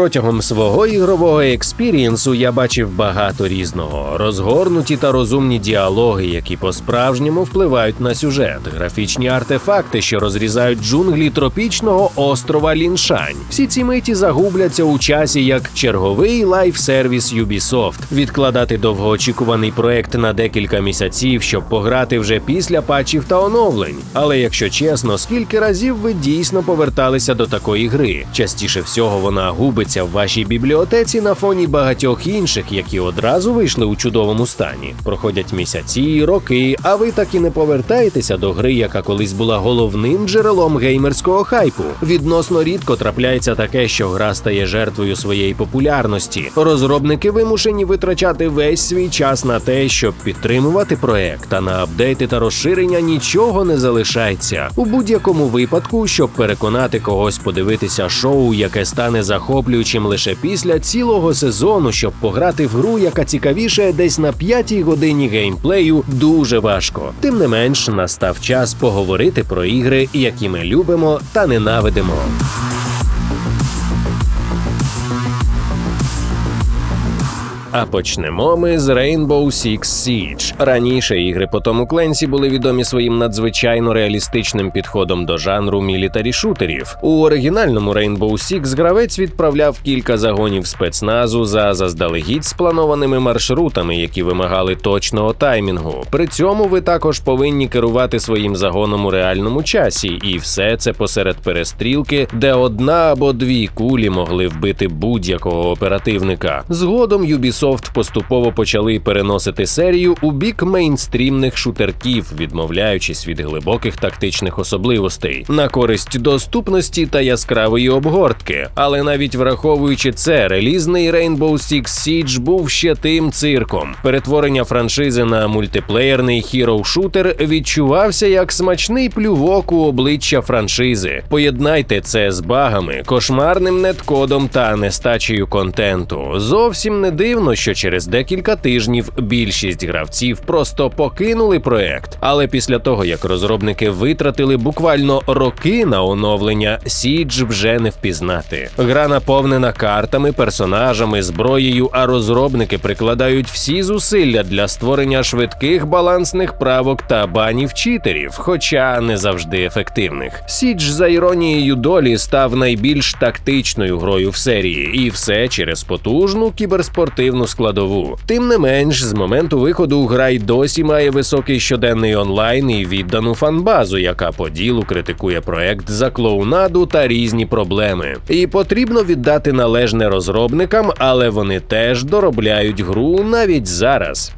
Протягом свого ігрового експірієнсу я бачив багато різного, розгорнуті та розумні діалоги, які по-справжньому впливають на сюжет, графічні артефакти, що розрізають джунглі тропічного острова Ліншань. Всі ці миті загубляться у часі як черговий лайф-сервіс Ubisoft. Відкладати довгоочікуваний проект на декілька місяців, щоб пограти вже після патчів та оновлень. Але якщо чесно, скільки разів ви дійсно поверталися до такої гри? Частіше всього вона губиться в вашій бібліотеці на фоні багатьох інших, які одразу вийшли у чудовому стані. Проходять місяці, роки, а ви так і не повертаєтеся до гри, яка колись була головним джерелом геймерського хайпу. Відносно рідко трапляється таке, що гра стає жертвою своєї популярності. Розробники вимушені витрачати весь свій час на те, щоб підтримувати проект, а на апдейти та розширення нічого не залишається. У будь-якому випадку, щоб переконати когось подивитися шоу, яке стане захоплюючим лише після цілого сезону, щоб пограти в гру, яка цікавіше десь на п'ятій годині геймплею, дуже важко. Тим не менш, настав час поговорити про ігри, які ми любимо та ненавидимо. А почнемо ми з Rainbow Six Siege. Раніше ігри по тому Кленсі були відомі своїм надзвичайно реалістичним підходом до жанру мілітарі шутерів. У оригінальному Rainbow Six гравець відправляв кілька загонів спецназу за заздалегідь спланованими маршрутами, які вимагали точного таймінгу. При цьому ви також повинні керувати своїм загоном у реальному часі, і все це посеред перестрілки, де одна або дві кулі могли вбити будь-якого оперативника. Згодом Ubisoft поступово почали переносити серію у бік мейнстрімних шутерків, відмовляючись від глибоких тактичних особливостей на користь доступності та яскравої обгортки. Але навіть враховуючи це, релізний Rainbow Six Siege був ще тим цирком. Перетворення франшизи на мультиплеєрний хіроу-шутер відчувався як смачний плювок у обличчя франшизи. Поєднайте це з багами, кошмарним неткодом та нестачею контенту. Зовсім не дивно, що через декілька тижнів більшість гравців просто покинули проект. Але після того, як розробники витратили буквально роки на оновлення, Сідж вже не впізнати. Гра наповнена картами, персонажами, зброєю, а розробники прикладають всі зусилля для створення швидких балансних правок та банів читерів, хоча не завжди ефективних. Сідж за іронією долі став найбільш тактичною грою в серії, і все через потужну кіберспортивну складову. Тим не менш, з моменту виходу гра й досі має високий щоденний онлайн і віддану фанбазу, яка по ділу критикує проект за клоунаду та різні проблеми. І потрібно віддати належне розробникам, але вони теж доробляють гру навіть зараз.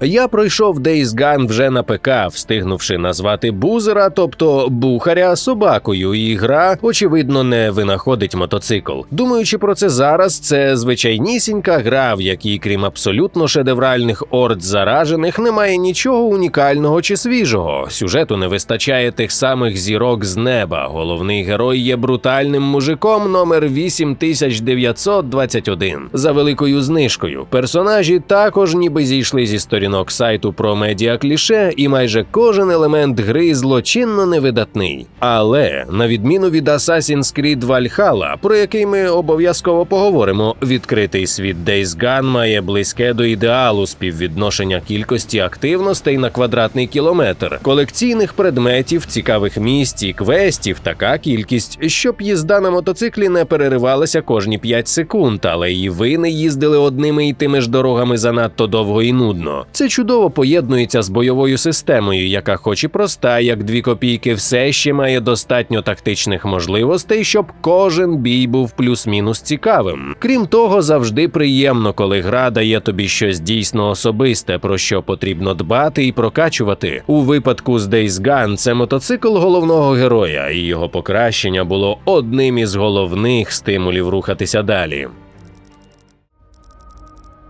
Я пройшов Days Gone вже на ПК, встигнувши назвати бузера, тобто бухаря собакою, і гра, очевидно, не винаходить мотоцикл. Думаючи про це зараз, це звичайнісінька гра, в якій, крім абсолютно шедевральних орд заражених, немає нічого унікального чи свіжого. Сюжету не вистачає тих самих зірок з неба. Головний герой є брутальним мужиком номер 8921 за великою знижкою. Персонажі також ніби зійшли зі сторінок сайту про медіа кліше, і майже кожен елемент гри злочинно невидатний. Але на відміну від Assassin's Creed Valhalla, про який ми обов'язково поговоримо, відкритий світ Days Gone має близьке до ідеалу співвідношення кількості активностей на квадратний кілометр, колекційних предметів, цікавих місць і квестів, така кількість, щоб їзда на мотоциклі не переривалася кожні 5 секунд, але і ви не їздили одними і тими ж дорогами занадто довго і нудно. Це чудово поєднується з бойовою системою, яка, хоч і проста, як дві копійки, все ще має достатньо тактичних можливостей, щоб кожен бій був плюс-мінус цікавим. Крім того, завжди приємно, коли гра дає тобі щось дійсно особисте, про що потрібно дбати і прокачувати. У випадку з Days Gone це мотоцикл головного героя, і його покращення було одним із головних стимулів рухатися далі.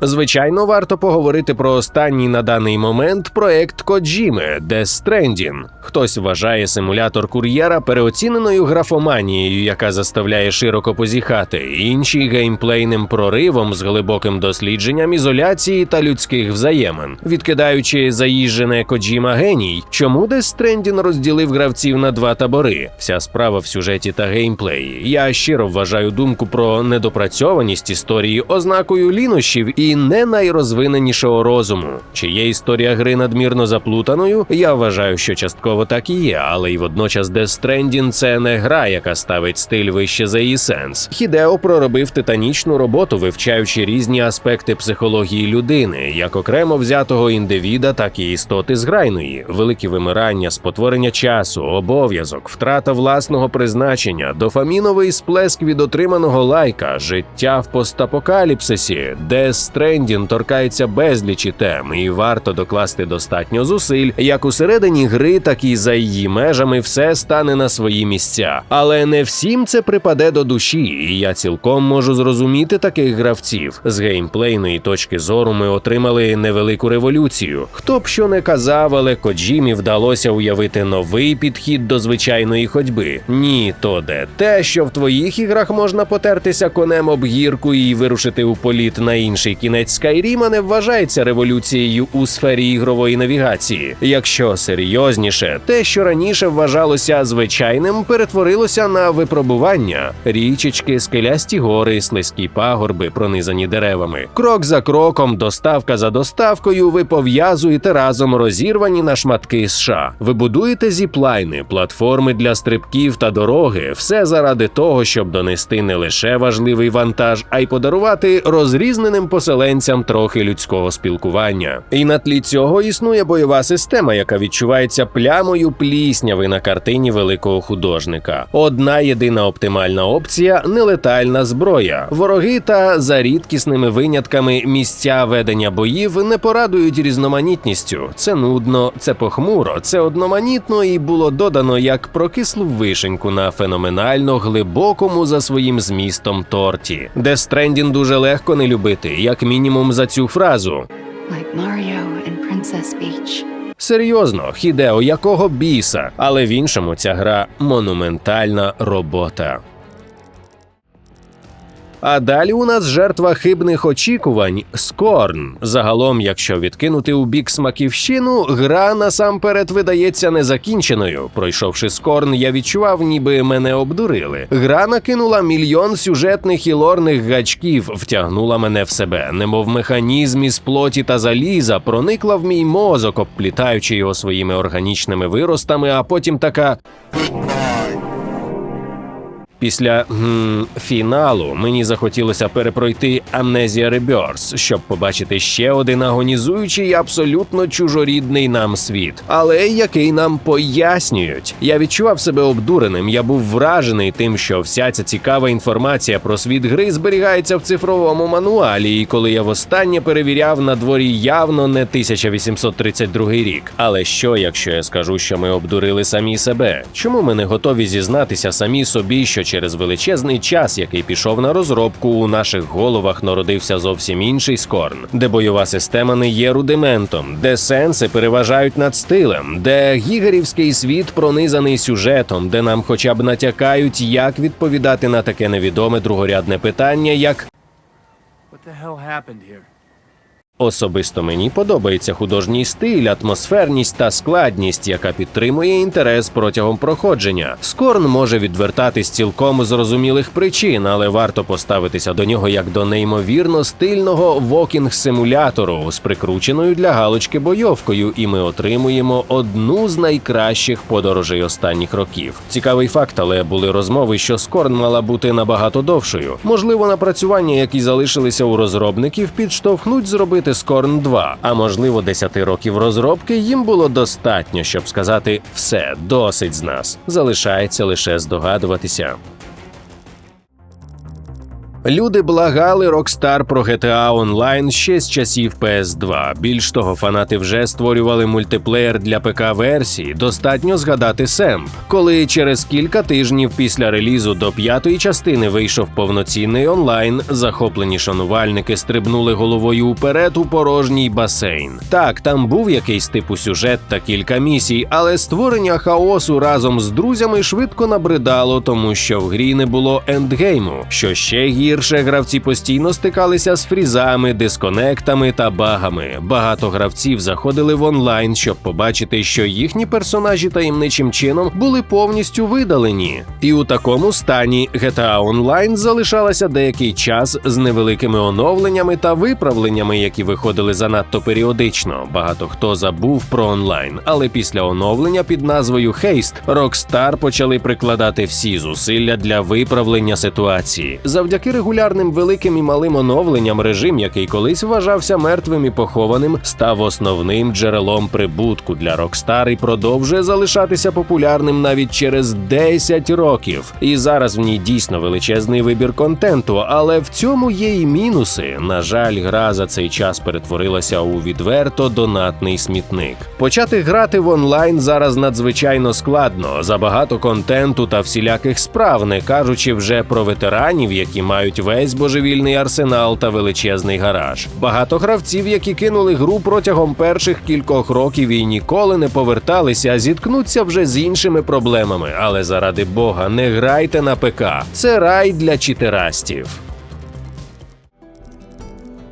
Звичайно, варто поговорити про останній на даний момент проект Коджіми Death Stranding. Хтось вважає симулятор кур'єра переоціненою графоманією, яка заставляє широко позіхати, інші геймплейним проривом з глибоким дослідженням ізоляції та людських взаємин, відкидаючи заїжджене Коджіма геній, чому Death Stranding розділив гравців на два табори. Вся справа в сюжеті та геймплеї. Я щиро вважаю думку про недопрацьованість історії ознакою лінощів і не найрозвиненішого розуму. Чи є історія гри надмірно заплутаною? Я вважаю, що частково так і є, але й водночас Death Stranding – це не гра, яка ставить стиль вище за її сенс. Хідео проробив титанічну роботу, вивчаючи різні аспекти психології людини, як окремо взятого індивіда, так і істоти зграйної, великі вимирання, спотворення часу, обов'язок, втрата власного призначення, дофаміновий сплеск від отриманого лайка, життя в постапокаліпсисі, Death Stranding торкається безлічі тем, і варто докласти достатньо зусиль, як усередині гри, так і за її межами все стане на свої місця. Але не всім це припаде до душі, і я цілком можу зрозуміти таких гравців. З геймплейної точки зору ми отримали невелику революцію. Хто б що не казав, але Коджімі вдалося уявити новий підхід до звичайної ходьби. Ні, то де те, що в твоїх іграх можна потертися конем об гірку і вирушити у політ на інший кінець Скайріма, не вважається революцією у сфері ігрової навігації. Якщо серйозніше, те, що раніше вважалося звичайним, перетворилося на випробування: річечки, скелясті гори, слизькі пагорби, пронизані деревами. Крок за кроком, доставка за доставкою, ви пов'язуєте разом розірвані на шматки США. Ви будуєте зіплайни, платформи для стрибків та дороги, все заради того, щоб донести не лише важливий вантаж, а й подарувати розрізненим поселенцям трохи людського спілкування. І на тлі цього існує бойова система, яка відчувається плямою плісняви на картині великого художника. Одна єдина оптимальна опція нелетальна зброя. Вороги та за рідкісними винятками місця ведення боїв не порадують різноманітністю. Це нудно, це похмуро, це одноманітно і було додано як прокислу вишеньку на феноменально глибокому за своїм змістом торті, де Стрендін дуже легко не любити, як мінімум за цю фразу. like Mario and Princess. Серйозно, Хідео, якого біса, але в іншому ця гра монументальна робота. А далі у нас жертва хибних очікувань Скорн. Загалом, якщо відкинути у бік смаківщину, гра насамперед видається незакінченою. Пройшовши Скорн, я відчував, ніби мене обдурили. Гра накинула мільйон сюжетних і лорних гачків, втягнула мене в себе, немов механізм із плоті та заліза, проникла в мій мозок, обплітаючи його своїми органічними виростами, а потім така. Після гм, фіналу мені захотілося перепройти Amnesia Rebirth, щоб побачити ще один агонізуючий абсолютно чужорідний нам світ, але який нам пояснюють. Я відчував себе обдуреним. Я був вражений тим, що вся ця цікава інформація про світ гри зберігається в цифровому мануалі. І коли я востаннє перевіряв на дворі явно не 1832 рік. Але що, якщо я скажу, що ми обдурили самі себе? Чому ми не готові зізнатися самі собі, що через величезний час, який пішов на розробку, у наших головах народився зовсім інший скорн, де бойова система не є рудиментом, де сенси переважають над стилем, де гігарівський світ пронизаний сюжетом, де нам хоча б натякають, як відповідати на таке невідоме другорядне питання, як What the hell happened here? Особисто мені подобається художній стиль, атмосферність та складність, яка підтримує інтерес протягом проходження. Скорн може відвертатись цілком зрозумілих причин, але варто поставитися до нього як до неймовірно стильного вокінг-симулятору з прикрученою для галочки бойовкою, і ми отримуємо одну з найкращих подорожей останніх років. Цікавий факт, але були розмови, що Скорн мала бути набагато довшою. Можливо, напрацювання, які залишилися у розробників, підштовхнуть зробити Скорн 2, а можливо, 10 років розробки їм було достатньо, щоб сказати все, досить з нас. Залишається лише здогадуватися. Люди благали Rockstar про GTA Online ще з часів PS2. Більш того, фанати вже створювали мультиплеєр для ПК-версії. Достатньо згадати Семп. Коли через кілька тижнів після релізу до п'ятої частини вийшов повноцінний онлайн, захоплені шанувальники стрибнули головою уперед у порожній басейн. Так, там був якийсь типу сюжет та кілька місій, але створення хаосу разом з друзями швидко набридало, тому що в грі не було ендгейму. Що ще гірше, гравці постійно стикалися з фрізами, дисконектами та багами. Багато гравців заходили в онлайн, щоб побачити, що їхні персонажі таємничим чином були повністю видалені. І у такому стані GTA Online залишалася деякий час з невеликими оновленнями та виправленнями, які виходили занадто періодично. Багато хто забув про онлайн, але після оновлення під назвою Haste Rockstar почали прикладати всі зусилля для виправлення ситуації. Завдяки регулярним великим і малим оновленням, режим, який колись вважався мертвим і похованим, став основним джерелом прибутку для Rockstar і продовжує залишатися популярним навіть через 10 років. І зараз в ній дійсно величезний вибір контенту, але в цьому є і мінуси. На жаль, гра за цей час перетворилася у відверто донатний смітник. Почати грати в онлайн зараз надзвичайно складно. Забагато контенту та всіляких справ, не кажучи вже про ветеранів, які мають весь божевільний арсенал та величезний гараж. Багато гравців, які кинули гру протягом перших кількох років і ніколи не поверталися, зіткнуться вже з іншими проблемами. Але заради Бога, не грайте на ПК. Це рай для читерастів.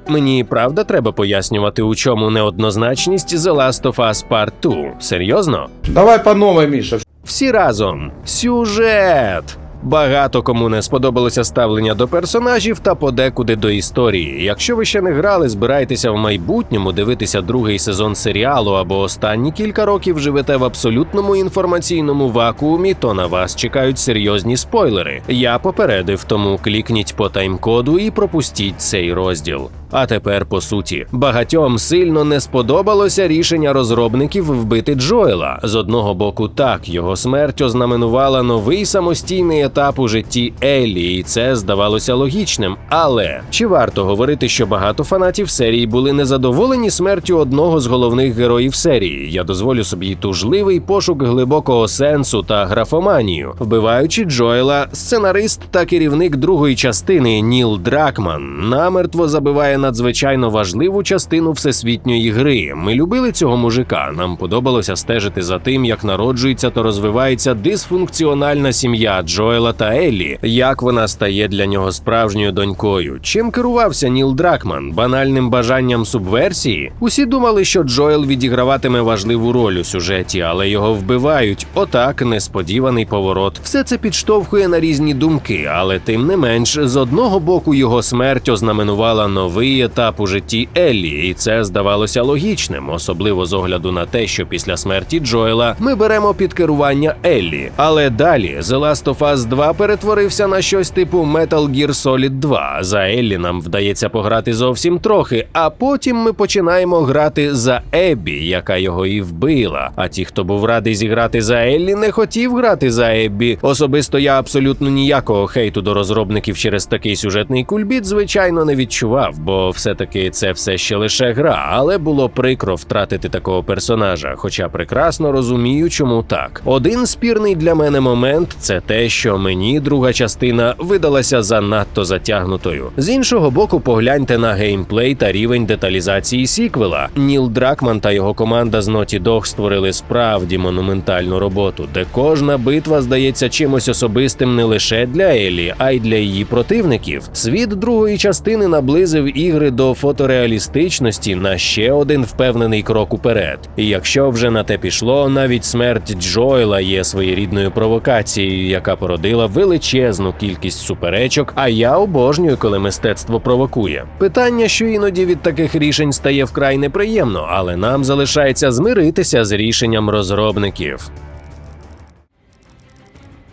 Мені правда треба пояснювати, у чому неоднозначність The Last of Us Part 2? Серйозно? Давай по новой, Миша. Всі разом. Сюжет. Багато кому не сподобалося ставлення до персонажів та подекуди до історії. Якщо ви ще не грали, збирайтеся в майбутньому дивитися другий сезон серіалу або останні кілька років живете в абсолютному інформаційному вакуумі, то на вас чекають серйозні спойлери. Я попередив, тому клікніть по тайм-коду і пропустіть цей розділ. А тепер по суті, багатьом сильно не сподобалося рішення розробників вбити Джоела. З одного боку, так його смерть ознаменувала новий самостійний етап у житті Еллі, і це здавалося логічним. Але чи варто говорити, що багато фанатів серії були незадоволені смертю одного з головних героїв серії? Я дозволю собі тужливий пошук глибокого сенсу та графоманію. Вбиваючи Джоела, сценарист та керівник другої частини Ніл Дракман намертво забиває надзвичайно важливу частину всесвітньої гри. Ми любили цього мужика. Нам подобалося стежити за тим, як народжується та розвивається дисфункціональна сім'я Джоела та Еллі, як вона стає для нього справжньою донькою. Чим керувався Ніл Дракман? Банальним бажанням субверсії? Усі думали, що Джоел відіграватиме важливу роль у сюжеті, але його вбивають. Отак, несподіваний поворот. Все це підштовхує на різні думки, але тим не менш, з одного боку його смерть ознаменувала новий етап у житті Еллі, і це здавалося логічним, особливо з огляду на те, що після смерті Джоела ми беремо під керування Еллі. Але далі The Last of Us 2 перетворився на щось типу Metal Gear Solid 2. За Еллі нам вдається пограти зовсім трохи, а потім ми починаємо грати за Еббі, яка його і вбила. А ті, хто був радий зіграти за Еллі, не хотів грати за Еббі. Особисто я абсолютно ніякого хейту до розробників через такий сюжетний кульбіт, звичайно, не відчував, бо все-таки це все ще лише гра, але було прикро втратити такого персонажа, хоча прекрасно розумію, чому так. Один спірний для мене момент це те, що мені друга частина видалася занадто затягнутою. З іншого боку, погляньте на геймплей та рівень деталізації сіквела. Ніл Дракман та його команда з Naughty Dog створили справді монументальну роботу, де кожна битва здається чимось особистим не лише для Елі, а й для її противників. Світ другої частини наблизив ігри до фотореалістичності на ще один впевнений крок уперед. І якщо вже на те пішло, навіть смерть Джоела є своєрідною провокацією, яка породила величезну кількість суперечок. А я обожнюю, коли мистецтво провокує. Питання, що іноді від таких рішень стає вкрай неприємно, але нам залишається змиритися з рішенням розробників.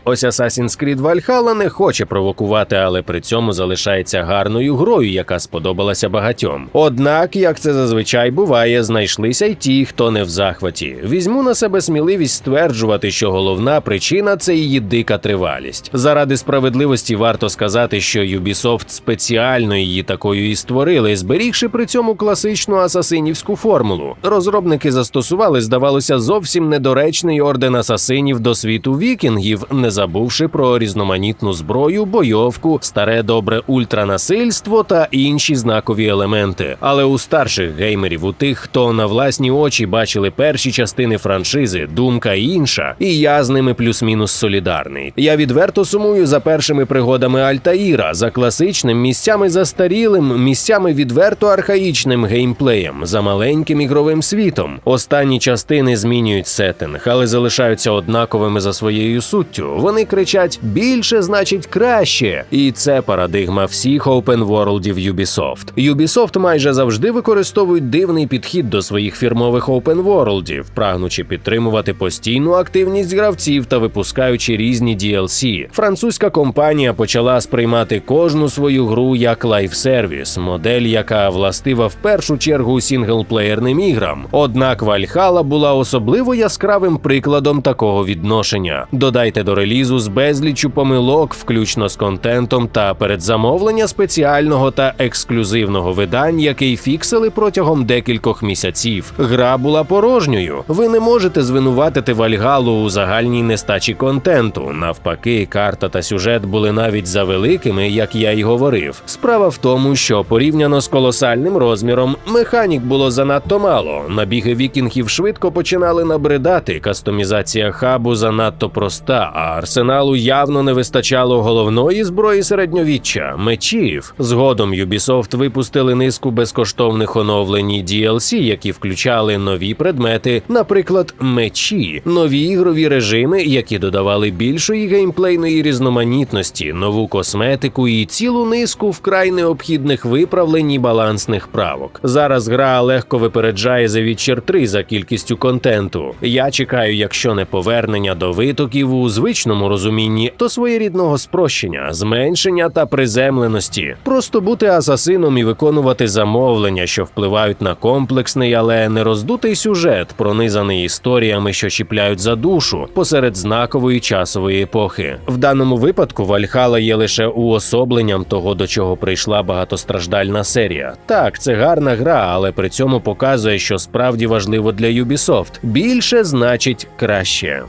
Ось Assassin's Creed Valhalla не хоче провокувати, але при цьому залишається гарною грою, яка сподобалася багатьом. Однак, як це зазвичай буває, знайшлися й ті, хто не в захваті. Візьму на себе сміливість стверджувати, що головна причина це її дика тривалість. Заради справедливості варто сказати, що Ubisoft спеціально її такою і створили, зберігши при цьому класичну асасинівську формулу. Розробники застосували, здавалося, зовсім недоречний орден асасинів до світу вікінгів, не забувши про різноманітну зброю, бойовку, старе добре ультранасильство та інші знакові елементи. Але у старших геймерів, у тих, хто на власні очі бачили перші частини франшизи, думка інша, і я з ними плюс-мінус солідарний. Я відверто сумую за першими пригодами Альтаїра, за класичним місцями застарілим, місцями відверто архаїчним геймплеєм, за маленьким ігровим світом. Останні частини змінюють сеттинг, але залишаються однаковими за своєю суттю. Вони кричать більше значить краще, і це парадигма всіх опенворлдів Ubisoft. Ubisoft майже завжди використовують дивний підхід до своїх фірмових опенворлдів, прагнучи підтримувати постійну активність гравців та випускаючи різні DLC. Французька компанія почала сприймати кожну свою гру як лайфсервіс, модель, яка властива в першу чергу сінглплеєрним іграм. Однак Valhalla була особливо яскравим прикладом такого відношення. Додайте до релізу з безліччю помилок, включно з контентом та передзамовлення спеціального та ексклюзивного видань, який фіксили протягом декількох місяців. Гра була порожньою. Ви не можете звинуватити Вальгалу у загальній нестачі контенту. Навпаки, карта та сюжет були навіть завеликими, як я й говорив. Справа в тому, що порівняно з колосальним розміром, механік було занадто мало. Набіги вікінгів швидко починали набридати. Кастомізація хабу занадто проста, а арсеналу явно не вистачало головної зброї середньовіччя мечів. Згодом Ubisoft випустили низку безкоштовних оновлень і DLC, які включали нові предмети, наприклад, мечі, нові ігрові режими, які додавали більшої геймплейної різноманітності, нову косметику і цілу низку вкрай необхідних виправлень і балансних правок. Зараз гра легко випереджає The Witcher 3 за кількістю контенту. Я чекаю, якщо не повернення до витоків у звичному розумінні, то своєрідного спрощення, зменшення та приземленості. Просто бути асасином і виконувати замовлення, що впливають на комплексний, але не роздутий сюжет, пронизаний історіями, що чіпляють за душу посеред знакової часової епохи. В даному випадку Вальхала є лише уособленням того, до чого прийшла багатостраждальна серія. Так, це гарна гра, але при цьому показує, що справді важливо для Ubisoft. Більше значить краще.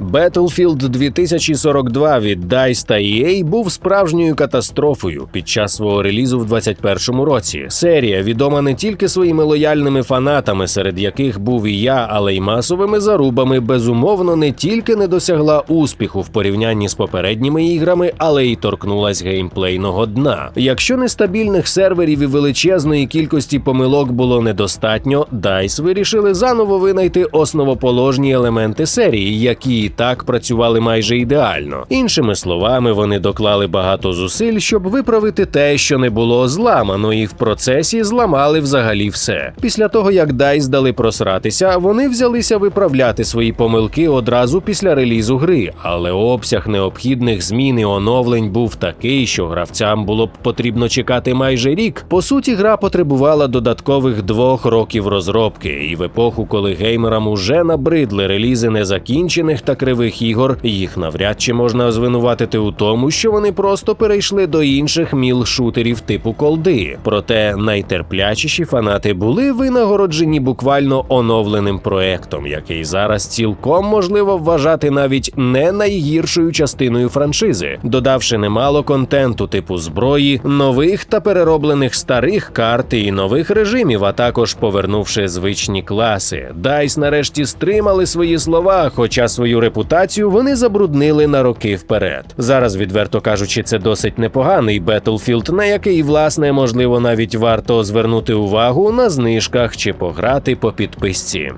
Battlefield 2042 від DICE та EA був справжньою катастрофою під час свого релізу в 2021 році. Серія відома не тільки своїми лояльними фанатами, серед яких був і я, але й масовими зарубами, безумовно, не тільки не досягла успіху в порівнянні з попередніми іграми, але й торкнулась геймплейного дна. Якщо нестабільних серверів і величезної кількості помилок було недостатньо, DICE вирішили заново винайти основоположні елементи серії, які так працювали майже ідеально. Іншими словами, вони доклали багато зусиль, щоб виправити те, що не було зламано, і в процесі зламали взагалі все. Після того, як DICE дали просратися, вони взялися виправляти свої помилки одразу після релізу гри, але обсяг необхідних змін і оновлень був такий, що гравцям було б потрібно чекати майже рік. По суті, гра потребувала додаткових двох років розробки, і в епоху, коли геймерам уже набридли релізи незакінчених та кривих ігор, їх навряд чи можна звинуватити у тому, що вони просто перейшли до інших міл-шутерів типу колди. Проте найтерплячіші фанати були винагороджені буквально оновленим проектом, який зараз цілком можливо вважати навіть не найгіршою частиною франшизи, додавши немало контенту типу зброї, нових та перероблених старих карт і нових режимів, а також повернувши звичні класи. Дайс нарешті стримали свої слова, хоча свою репутацію вони забруднили на роки вперед. Зараз, відверто кажучи, це досить непоганий Battlefield, на який, власне, можливо, навіть варто звернути увагу на знижках чи пограти по підписці.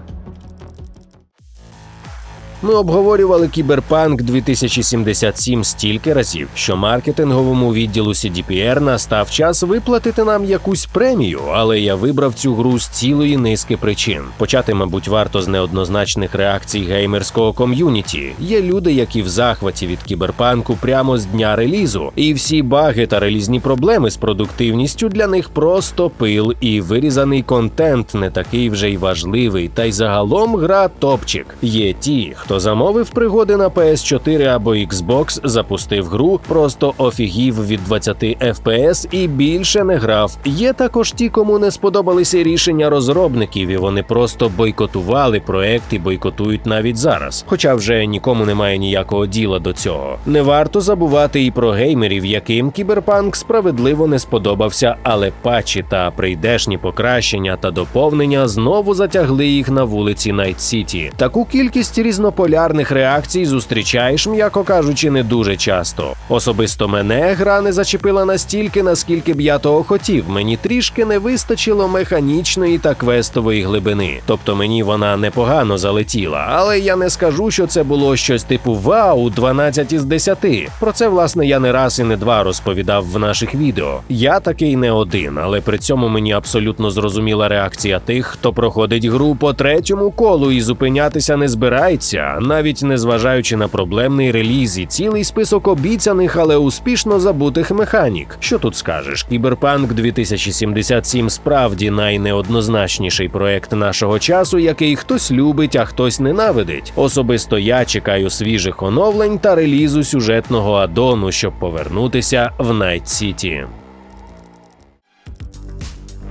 Ми обговорювали Кіберпанк 2077 стільки разів, що маркетинговому відділу CDPR настав час виплатити нам якусь премію, але я вибрав цю гру з цілої низки причин. Почати, мабуть, варто з неоднозначних реакцій геймерського ком'юніті. Є люди, які в захваті від кіберпанку прямо з дня релізу, і всі баги та релізні проблеми з продуктивністю для них просто пил і вирізаний контент не такий вже й важливий. Та й загалом гра топчик. Є ті, хто замовив пригоди на PS4 або Xbox, запустив гру, просто офігів від 20 FPS і більше не грав. Є також ті, кому не сподобалися рішення розробників, і вони просто бойкотували проект і бойкотують навіть зараз. Хоча вже нікому немає ніякого діла до цього. Не варто забувати і про геймерів, яким кіберпанк справедливо не сподобався, але патчі та прийдешні покращення та доповнення знову затягли їх на вулиці Найт Сіті. Таку кількість різнополярних реакцій зустрічаєш, м'яко кажучи, не дуже часто. Особисто мене гра не зачепила настільки, наскільки б я того хотів. Мені трішки не вистачило механічної та квестової глибини. Тобто мені вона непогано залетіла, але я не скажу, що це було щось типу вау, 12 із 10. Про це власне я не раз і не два розповідав в наших відео. Я такий не один, але при цьому мені абсолютно зрозуміла реакція тих, хто проходить гру по третьому колу і зупинятися не збирається, навіть не зважаючи на проблемний реліз і цілий список обіцяних, але успішно забутих механік. Що тут скажеш? Кіберпанк 2077 справді найнеоднозначніший проект нашого часу, який хтось любить, а хтось ненавидить. Особисто я чекаю свіжих оновлень та релізу сюжетного адону, щоб повернутися в Найт Сіті.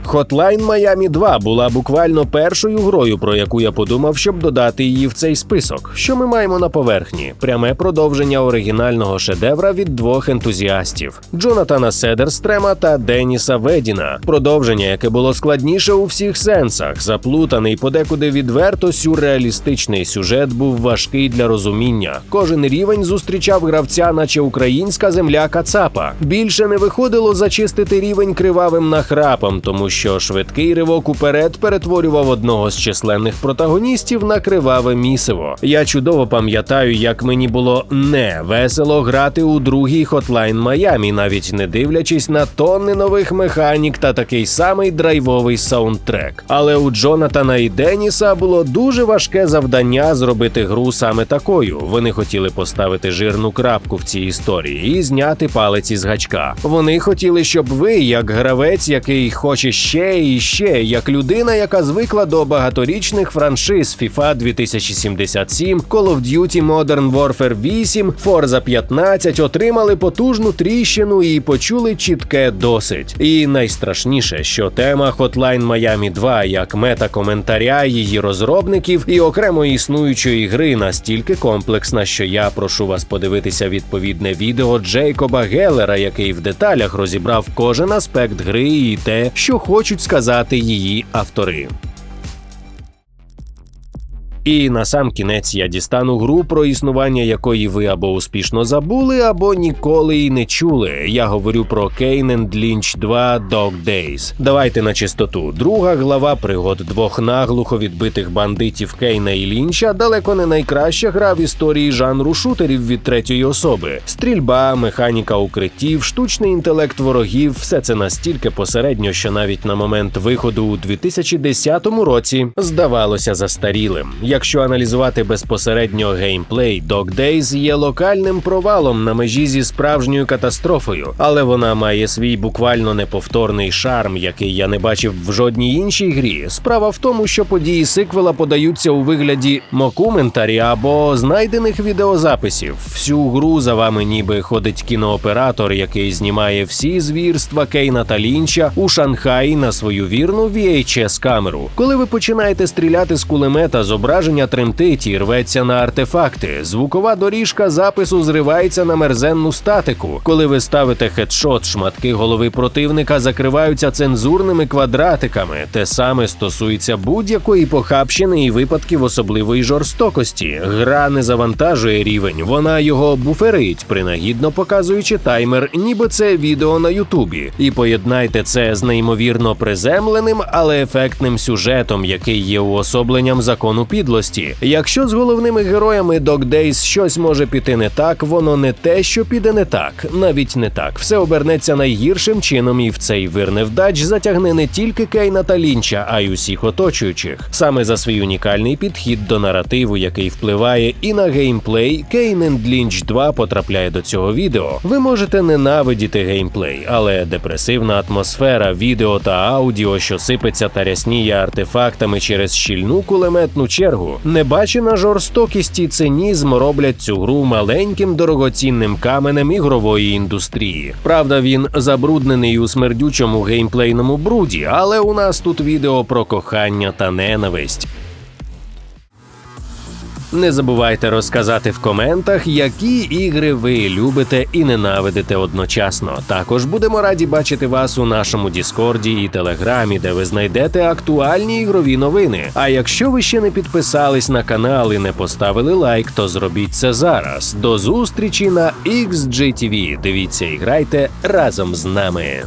Hotline Miami 2 була буквально першою грою, про яку я подумав, щоб додати її в цей список. Що ми маємо на поверхні? Пряме продовження оригінального шедевра від двох ентузіастів: Джонатана Седерстрема та Деніса Ведіна. Продовження, яке було складніше у всіх сенсах, заплутаний, подекуди відверто сюрреалістичний сюжет був важкий для розуміння. Кожен рівень зустрічав гравця, наче українська земля Кацапа. Більше не виходило зачистити рівень кривавим нахрапом, тому що швидкий ривок уперед перетворював одного з численних протагоністів на криваве місиво. Я чудово пам'ятаю, як мені було не весело грати у другий Hotline Майамі, навіть не дивлячись на тонни нових механік та такий самий драйвовий саундтрек. Але у Джонатана і Деніса було дуже важке завдання зробити гру саме такою. Вони хотіли поставити жирну крапку в цій історії і зняти палець із гачка. Вони хотіли, щоб ви, як гравець, який хоче ще і ще, як людина, яка звикла до багаторічних франшиз FIFA 2077, Call of Duty Modern Warfare 8, Forza 15, отримали потужну тріщину і почули чітке досить. І найстрашніше, що тема Hotline Miami 2 як мета коментаря її розробників і окремо існуючої гри настільки комплексна, що я прошу вас подивитися відповідне відео Джейкоба Геллера, який в деталях розібрав кожен аспект гри і те, що хочуть сказати її автори. І на сам кінець я дістану гру, про існування якої ви або успішно забули, або ніколи й не чули. Я говорю про Kane and Lynch 2 Dog Days. Давайте на чистоту. Друга глава пригод двох наглухо відбитих бандитів Кейна і Лінча далеко не найкраща гра в історії жанру шутерів від третьої особи. Стрільба, механіка укриттів, штучний інтелект ворогів все це настільки посередньо, що навіть на момент виходу у 2010 році здавалося застарілим. Якщо аналізувати безпосередньо геймплей, Dog Days є локальним провалом на межі зі справжньою катастрофою, але вона має свій буквально неповторний шарм, який я не бачив в жодній іншій грі. Справа в тому, що події сиквела подаються у вигляді мокументарі або знайдених відеозаписів. Всю гру за вами ніби ходить кінооператор, який знімає всі звірства Кейна та Лінча у Шанхаї на свою вірну VHS камеру. Коли ви починаєте стріляти з кулемета, зображення тремтить і рветься на артефакти. Звукова доріжка запису зривається на мерзенну статику. Коли ви ставите хедшот, шматки голови противника закриваються цензурними квадратиками. Те саме стосується будь-якої похабщини і випадків особливої жорстокості. Гра не завантажує рівень, вона його буферить, принагідно показуючи таймер, ніби це відео на Ютубі. І поєднайте це з неймовірно приземленим, але ефектним сюжетом, який є уособленням закону підлості. Підлості. Якщо з головними героями Dog Days щось може піти не так, воно не те, що піде не так, навіть не так. Все обернеться найгіршим чином, і в цей вир невдач затягне не тільки Кейна та Лінча, а й усіх оточуючих. Саме за свій унікальний підхід до наративу, який впливає і на геймплей, Кейн Lynch 2 потрапляє до цього відео. Ви можете ненавидіти геймплей, але депресивна атмосфера, відео та аудіо, що сипеться та рясніє артефактами через щільну кулеметну чергу, небачена жорстокість і цинізм роблять цю гру маленьким дорогоцінним каменем ігрової індустрії. Правда, він забруднений у смердючому геймплейному бруді, але у нас тут відео про кохання та ненависть. Не забувайте розказати в коментах, які ігри ви любите і ненавидите одночасно. Також будемо раді бачити вас у нашому Діскорді і Телеграмі, де ви знайдете актуальні ігрові новини. А якщо ви ще не підписались на канал і не поставили лайк, то зробіть це зараз. До зустрічі на XGTV. Дивіться і грайте разом з нами.